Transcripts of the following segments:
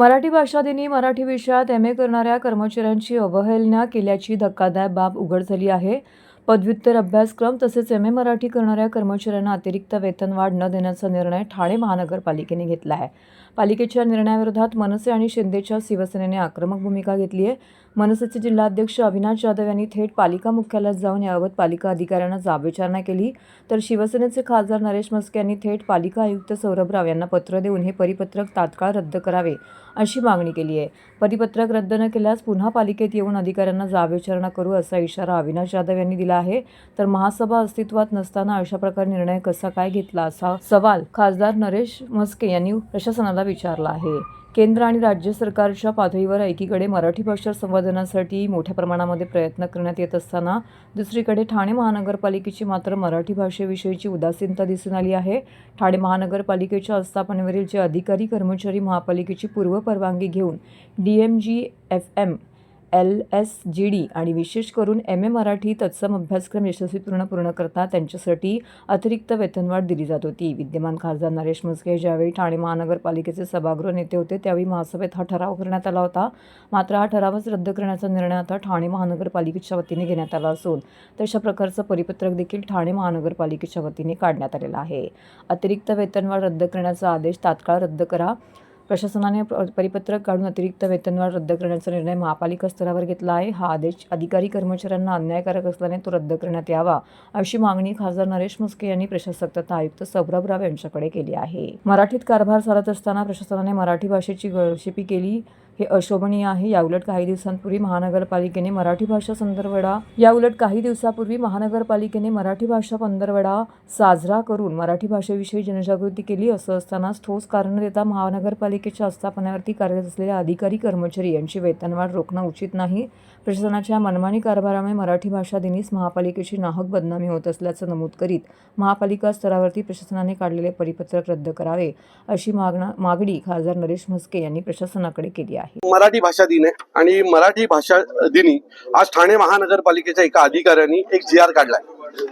मराठी भाषा दिनी मराठी विषयात एम ए करणाऱ्या कर्मचाऱ्यांची अवहेलना केल्याची धक्कादायक बाब उघड झाली आहे. पदव्युत्तर अभ्यासक्रम तसेच एम ए मराठी करणाऱ्या कर्मचाऱ्यांना अतिरिक्त वेतनवाढ न देण्याचा निर्णय ठाणे महानगरपालिकेने घेतला आहे. पालिकेच्या निर्णयाविरोधात मनसे आणि शिंदेच्या शिवसेनेने आक्रमक भूमिका घेतली आहे. मनसेचे जिल्हाध्यक्ष अविनाश जाधव यांनी थेट पालिका मुख्यालयात जाऊन याबाबत पालिका अधिकाऱ्यांना जाबविचारणा केली. तर शिवसेनेचे खासदार नरेश मस्के यांनी थेट पालिका आयुक्त सौरभ राव यांना पत्र देऊन हे परिपत्रक तात्काळ रद्द करावे अशी मागणी केली आहे. परिपत्रक रद्द न केल्यास पुन्हा पालिकेत येऊन अधिकाऱ्यांना जाबविचारणा करू असा इशारा अविनाश जाधव यांनी दिला आहे. तर महासभा अस्तित्वात नसताना अशा प्रकारे निर्णय कसा काय घेतला असा सवाल खासदार नरेश म्हस्के यांनी प्रशासनाला विचारला आहे. केंद्र आणि राज्य सरकारच्या पातळीवर एकीकडे मराठी भाषा संवर्धनासाठी मोठ्या प्रमाणामध्ये प्रयत्न करण्यात येत असताना दुसरीकडे ठाणे महानगरपालिकेची मात्र मराठी भाषेविषयीची उदासीनता दिसून आली आहे. ठाणे महानगरपालिकेच्या आस्थापनेवरील जे अधिकारी कर्मचारी महापालिकेची पूर्वपरवानगी घेऊन D M G F M L S G D आणि विशेष करून एम ए मराठी तत्सम अभ्यासक्रम यशस्वीपूर्ण पूर्ण करता त्यांच्यासाठी अतिरिक्त वेतनवाढ दिली जात होती. विद्यमान खासदार नरेश म्हस्के ज्यावेळी ठाणे महानगरपालिकेचे सभागृह नेते होते त्यावेळी महासभेत हा ठराव करण्यात आला होता. मात्र हा ठरावच रद्द करण्याचा निर्णय आता ठाणे महानगरपालिकेच्या वतीने घेण्यात आला असून तशा प्रकारचं परिपत्रक देखील ठाणे महानगरपालिकेच्या वतीने काढण्यात आलेलं आहे. अतिरिक्त वेतनवाढ रद्द करण्याचा आदेश तात्काळ रद्द करा. प्रशासनाने परिपत्रक काढून अतिरिक्त वेतनवाढ रद्द करण्याचा निर्णय महापालिका स्तरावर घेतला आहे. हा आदेश अधिकारी कर्मचाऱ्यांना अन्यायकारक असल्याने तो रद्द करण्यात यावा अशी मागणी खासदार नरेश मुस्के यांनी प्रशासक तथा आयुक्त सौरभ राव यांच्याकडे केली आहे. मराठीत कारभार चालत असताना प्रशासनाने मराठी भाषेची गळशेपी केली. हे अशोभनीय आहे. याउलट काही दिवसांपूर्वी महानगरपालिकेने मराठी भाषा संदर्भडा याउलट काही दिवसापूर्वी महानगरपालिकेने मराठी भाषा पंधरवडा साजरा करून मराठी भाषेविषयी जनजागृती केली. असं असतानाच ठोस कारण न देता महानगरपालिकेच्या आस्थापनावरती कार्यरत असलेल्या अधिकारी कर्मचारी यांची वेतनवाढ रोखणं उचित नाही. प्रशासनाच्या मनमानी कारभारामुळे मराठी भाषा दिनीस महापालिकेची नाहक बदनामी होत असल्याचं नमूद करीत महापालिका स्तरावरती प्रशासनाने काढलेले परिपत्रक रद्द करावे अशी मागणा मागणी खासदार नरेश म्हस्के यांनी प्रशासनाकडे केली आहे. मराठी भाषा दिन आहे आणि मराठी भाषा दिनी आज ठाणे महानगरपालिकेच्या एका अधिकाऱ्यांनी एक जी आर काढलाय.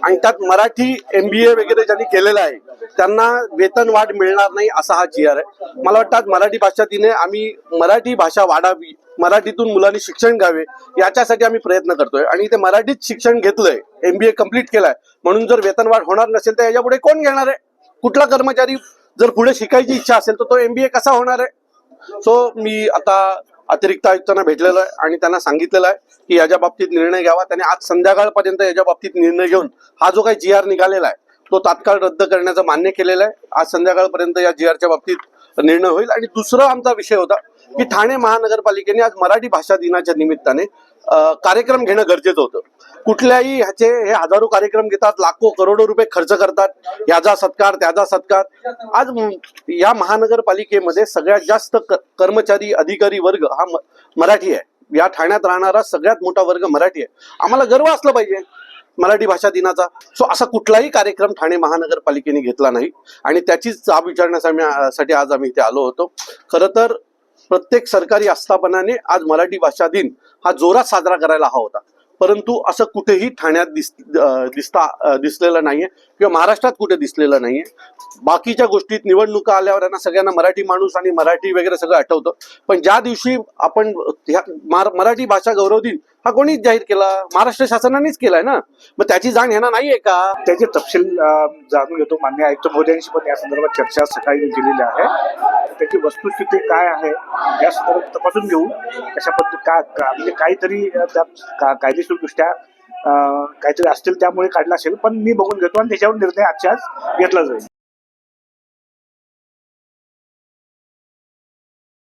आणि त्यात मराठी एम बी ए वगैरे ज्यांनी केलेलं आहे त्यांना वेतन वाढ मिळणार नाही असा हा जी आर आहे. मला वाटतं आज मराठी भाषा दिने आम्ही मराठी भाषा वाढावी मराठीतून मुलांनी शिक्षण घ्यावे याच्यासाठी आम्ही प्रयत्न करतोय. आणि ते मराठीत शिक्षण घेतलंय एमबीए कंप्लीट केलाय. म्हणून जर वेतन वाढ होणार नसेल तर याच्यापुढे कोण घेणार आहे? कुठला कर्मचारी जर पुढे शिकायची इच्छा असेल तर तो एमबीए कसा होणार आहे? सो मी आता अतिरिक्त आयुक्तांना भेटलेलो आहे आणि त्यांना सांगितलेलं आहे की याच्या बाबतीत निर्णय घ्यावा त्यांनी आज संध्याकाळपर्यंत याच्या बाबतीत निर्णय घेऊन हा जो काही जी आर निघालेला आहे तो तात्काळ रद्द करण्याचं मान्य केलेलं आहे. आज संध्याकाळपर्यंत या जी आरच्या बाबतीत निर्णय होईल. आणि दुसरा आमचा विषय होता की ठाणे महानगरपालिकेने आज मराठी भाषा दिनाच्या निमित्ताने कार्यक्रम घेणं गरजेचं होतं. कुठल्याही ह्याचे हे हजारो कार्यक्रम घेतात लाखो करोडो रुपये खर्च करतात. याचा सत्कार त्याचा सत्कार. आज या महानगरपालिकेमध्ये सगळ्यात जास्त कर्मचारी अधिकारी वर्ग हा मराठी आहे. या ठाण्यात राहणारा सगळ्यात मोठा वर्ग मराठी आहे. आम्हाला गर्व असलं पाहिजे मराठी भाषा दिनाचा. सो असा कुठलाही कार्यक्रम ठाणे महानगरपालिकेने घेतला नाही. आणि त्याचीच जाब विचारण्यासाठी आज आम्ही इथे आलो होतो. खरं तर प्रत्येक सरकारी आस्थापनाने आज मराठी भाषा दिन हा जोरात साजरा करायला हवा होता. परंतु असं कुठेही ठाण्यात दिस दिसता अं, दिसलेलं नाहीये किंवा महाराष्ट्रात कुठे दिसलेलं नाहीये. बाकीच्या गोष्टीत निवडणुका आल्यावर यांना सगळ्यांना मराठी माणूस आणि मराठी वगैरे सगळं आठवतं. पण ज्या दिवशी आपण ह्या मराठी भाषा गौरव दिन हा कोणीच जाहीर केला? महाराष्ट्र शासनानेच केलाय ना? मग त्याची जाण ह्यांना नाहीये का? त्याचे तपशील जाणून घेतो. मान्य आयुक्त महोदयांशी पण या संदर्भात चर्चा सकाळी केलेली आहे. त्याची वस्तुस्थिती काय आहे या संदर्भात तपासून घेऊ. कशा पद्धती का म्हणजे काहीतरी त्या कायदेशीरदृष्ट्या काहीतरी असतील त्यामुळे काढला असेल पण मी बघून घेतो आणि त्याच्यावर निर्णय आजच्या घेतला जाईल.